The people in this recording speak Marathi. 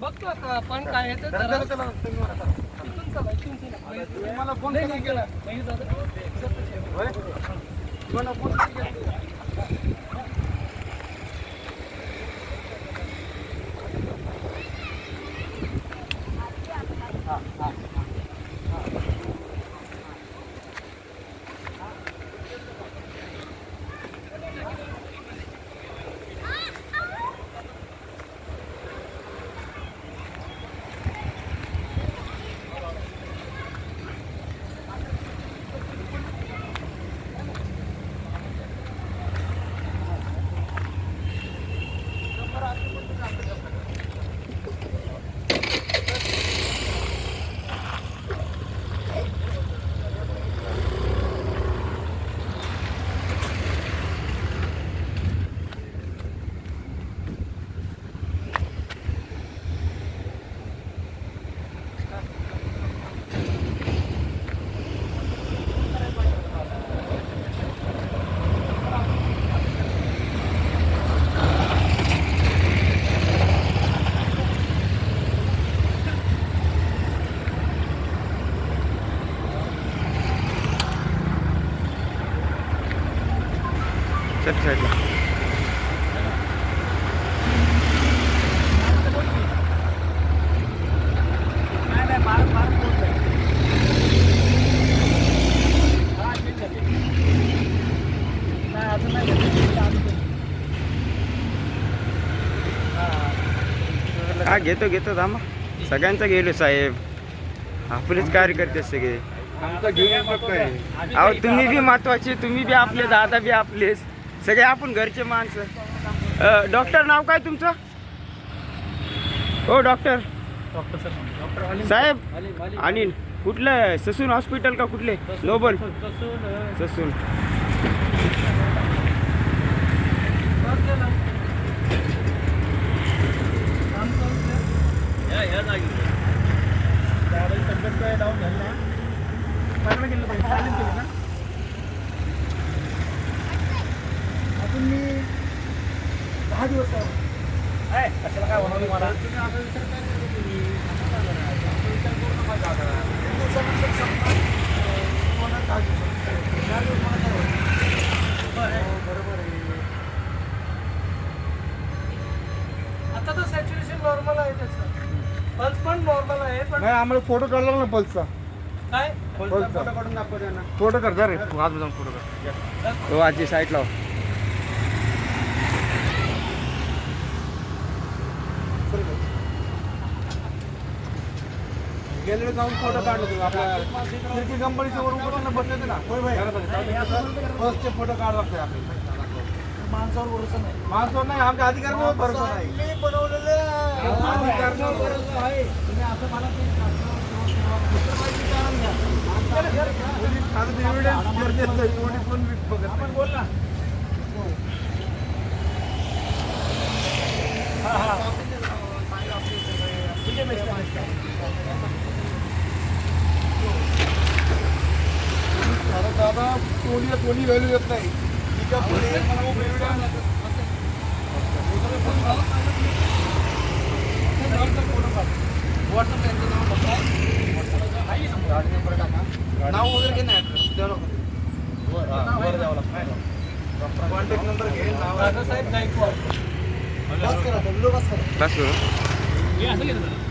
बघतो आता पण काय आहे ते जरा- इथून चला, इथून चला. मला फोन नाही, कधी नाही, केला? नाही, दादा. मला फोन केला? चल साईडला नाही, नाही, मार- मार बोलतोय. हा, घेतो. घेतो थांबा सगळ्यांचा गेलो साहेब आपलेच कार्यकर्ते सगळे आमचा घेऊन तुम्ही बी महत्त्वाचे तुम्ही बी आपले दादा बी आपलेच सगळे आपण घरचे माणसं. डॉक्टर नाव काय तुमचं? हो डॉक्टर. साहेब अनिल कुठलं ससून हॉस्पिटल का कुठले? नोबल. ससून, डाऊन झाली ना चांगलं केलं पाहिजे चांगलं केलं ना अजून मी दहा दिवस काय आहे कशाला काय होणार मला तुम्ही असा विचार काय करता तुम्ही? असा झाला ना. असा विचार करू नका दादा. एक दिवसानंतर संपणार. अं, होणार दहा दिवसात. दहा दिवस काय? हो, बरोबर आहे आता तर सॅच्युरेशन नॉर्मल आहे त्याचं. पल्स पण नॉर्मल आहे पण नाही आम्हाला फोटो काढला ना पल्सचा काय? पल्सचा फोटो काढून दाखव फोटो कर जा रे. जाऊन फोटो कर हो आजी साईड लाव गेलेले जाऊन फ़ोटो काढले तुम्ही आपल्या खिडकी कंपनीच्या वर उभं बसले होते ना? फर्स्टचे फ़ोटो काढ लागते आपले माणसावर भरोसा नाही. माणसं नाही आमच्या अधिकाऱ्यांवर भरोसा नाही. मी बनवलेले. अधिकाऱ्यांवर भरोसा आहे. तुम्ही असं मला ते. पोलीस पण बघत आपण बोल ना हा, हा. आहे. अरे दादा कोणी कोणी व्हॅल्यू देत नाही. तिच्या पुढे मला मग evidence नाव वगैरे घे ना कॉन्टॅक्ट नंबर घे नाव. दादासाहेब गायकवाड बस करा बस करा. बस असं घेतलं.